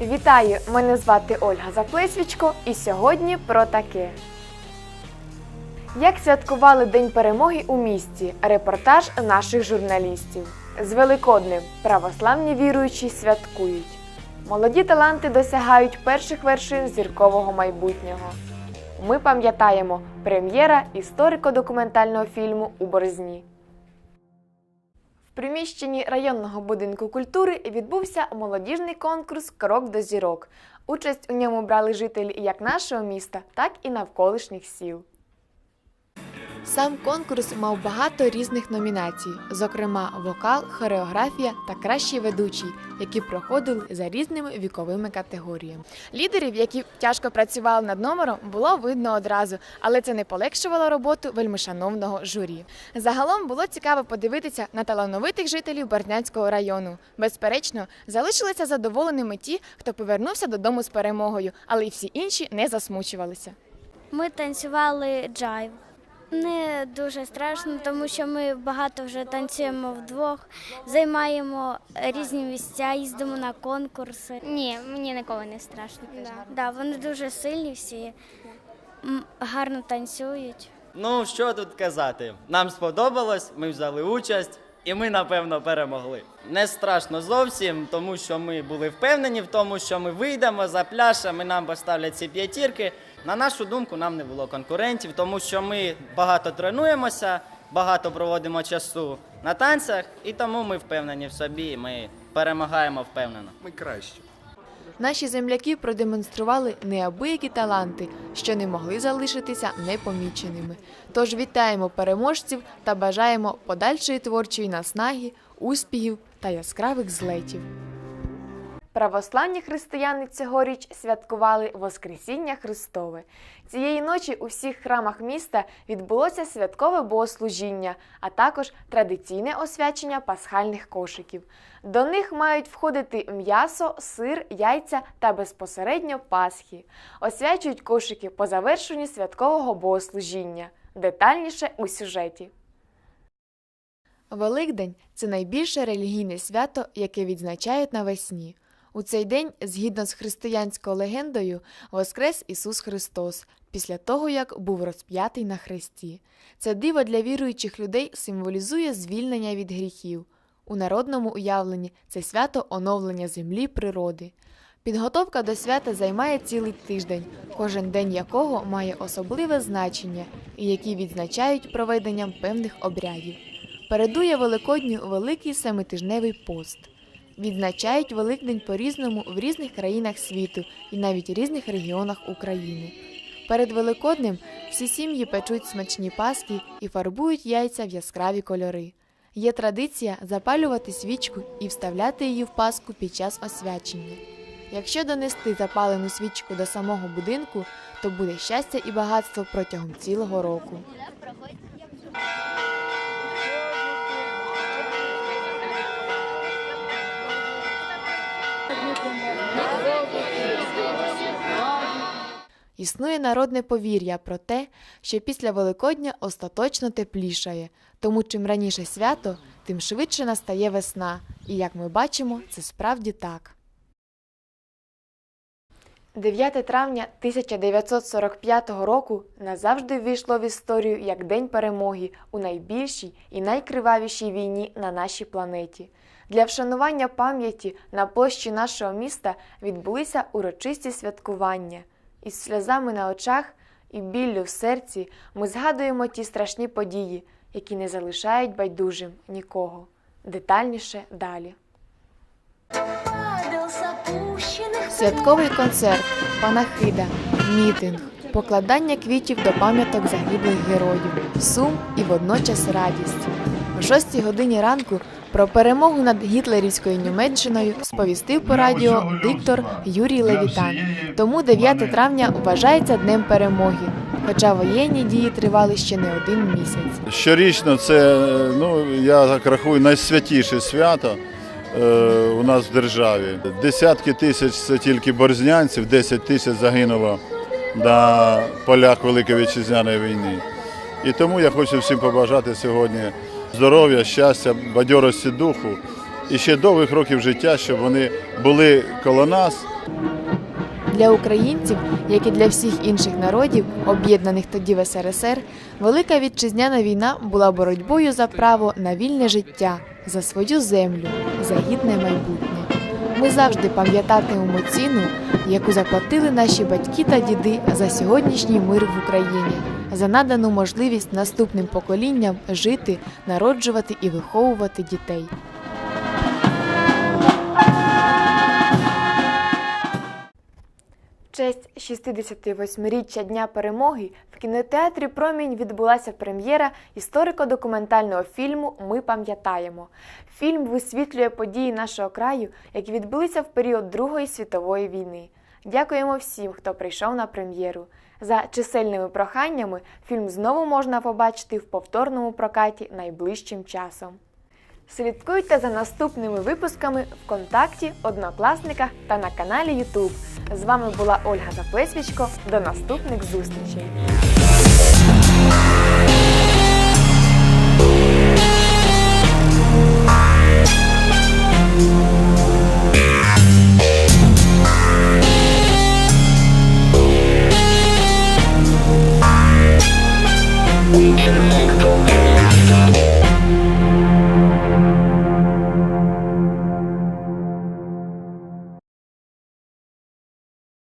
Вітаю! Мене звати Ольга Заплисвічко і сьогодні про таке. Як святкували День перемоги у місті? Репортаж наших журналістів. З Великоднем православні віруючі святкують. Молоді таланти досягають перших вершин зіркового майбутнього. Ми пам'ятаємо прем'єра історико-документального фільму у Борзні. В приміщенні районного будинку культури відбувся молодіжний конкурс Крок до зірок. Участь у ньому брали жителі як нашого міста, так і навколишніх сіл. Сам конкурс мав багато різних номінацій, зокрема вокал, хореографія та кращий ведучий, які проходили за різними віковими категоріями. Лідерів, які тяжко працювали над номером, було видно одразу, але це не полегшувало роботу вельмишановного журі. Загалом було цікаво подивитися на талановитих жителів Бердянського району. Безперечно, залишилися задоволеними ті, хто повернувся додому з перемогою, але й всі інші не засмучувалися. Ми танцювали джайв. Не дуже страшно, тому що ми багато вже танцюємо вдвох, займаємо різні місця, їздимо на конкурси. Ні, мені ніколи не страшно. Да. Да, вони дуже сильні всі, гарно танцюють. Ну, що тут казати? Нам сподобалось, ми взяли участь і ми, напевно, перемогли. Не страшно зовсім, тому що ми були впевнені в тому, що ми вийдемо за пляшем і нам поставлять ці п'ятірки. На нашу думку, нам не було конкурентів, тому що ми багато тренуємося, багато проводимо часу на танцях, і тому ми впевнені в собі, ми перемагаємо впевнено. Ми краще. Наші земляки продемонстрували неабиякі таланти, що не могли залишитися непоміченими. Тож вітаємо переможців та бажаємо подальшої творчої наснаги, успіхів та яскравих злетів. Православні християни цьогоріч святкували Воскресіння Христове. Цієї ночі у всіх храмах міста відбулося святкове богослужіння, а також традиційне освячення пасхальних кошиків. До них мають входити м'ясо, сир, яйця та безпосередньо пасхи. Освячують кошики по завершенню святкового богослужіння. Детальніше у сюжеті. Великдень це найбільше релігійне свято, яке відзначають навесні. У цей день, згідно з християнською легендою, воскрес Ісус Христос після того, як був розп'ятий на хресті. Це диво для віруючих людей символізує звільнення від гріхів. У народному уявленні це свято оновлення землі природи. Підготовка до свята займає цілий тиждень, кожен день якого має особливе значення і які відзначають проведенням певних обрядів. Передує Великодню великий семитижневий пост. Відзначають Великдень по-різному в різних країнах світу і навіть різних регіонах України. Перед Великоднем всі сім'ї печуть смачні паски і фарбують яйця в яскраві кольори. Є традиція запалювати свічку і вставляти її в паску під час освячення. Якщо донести запалену свічку до самого будинку, то буде щастя і багатство протягом цілого року. Існує народне повір'я про те, що після Великодня остаточно теплішає, тому чим раніше свято, тим швидше настає весна. І як ми бачимо, це справді так. 9 травня 1945 року назавжди ввійшло в історію як День перемоги у найбільшій і найкривавішій війні на нашій планеті. Для вшанування пам'яті на площі нашого міста відбулися урочисті святкування. Із сльозами на очах і біллю в серці ми згадуємо ті страшні події, які не залишають байдужим нікого. Детальніше далі. Святковий концерт, панахида, мітинг, покладання квітів до пам'яток загиблих героїв, сум і водночас радість. О 6 годині ранку про перемогу над гітлерівською Німеччиною сповістив по радіо диктор Юрій Левітан. Тому 9 травня вважається Днем перемоги, хоча воєнні дії тривали ще не один місяць. Щорічно це, ну, я так рахую, найсвятіше свято е, у нас в державі. Десятки тисяч це тільки борзнянців, 10 тисяч загинуло на полях Великої Вітчизняної війни. І тому я хочу всім побажати сьогодні здоров'я, щастя, бадьорості духу і ще довгих років життя, щоб вони були коло нас Для українців, як і для всіх інших народів, об'єднаних тоді в СРСР, Велика вітчизняна війна була боротьбою за право на вільне життя, за свою землю, за гідне майбутнє. Ми завжди пам'ятатимемо ціну, яку заплатили наші батьки та діди за сьогоднішній мир в Україні, за надану можливість наступним поколінням жити, народжувати і виховувати дітей. В честь 68-річчя Дня перемоги в кінотеатрі Промінь відбулася прем'єра історико-документального фільму Ми пам'ятаємо. Фільм висвітлює події нашого краю, які відбулися в період Другої світової війни. Дякуємо всім, хто прийшов на прем'єру. За чисельними проханнями фільм знову можна побачити в повторному прокаті найближчим часом. Слідкуйте за наступними випусками ВКонтакті, Однокласниках та на каналі YouTube. З вами була Ольга Заплесвічко. До наступних зустрічей! We can make no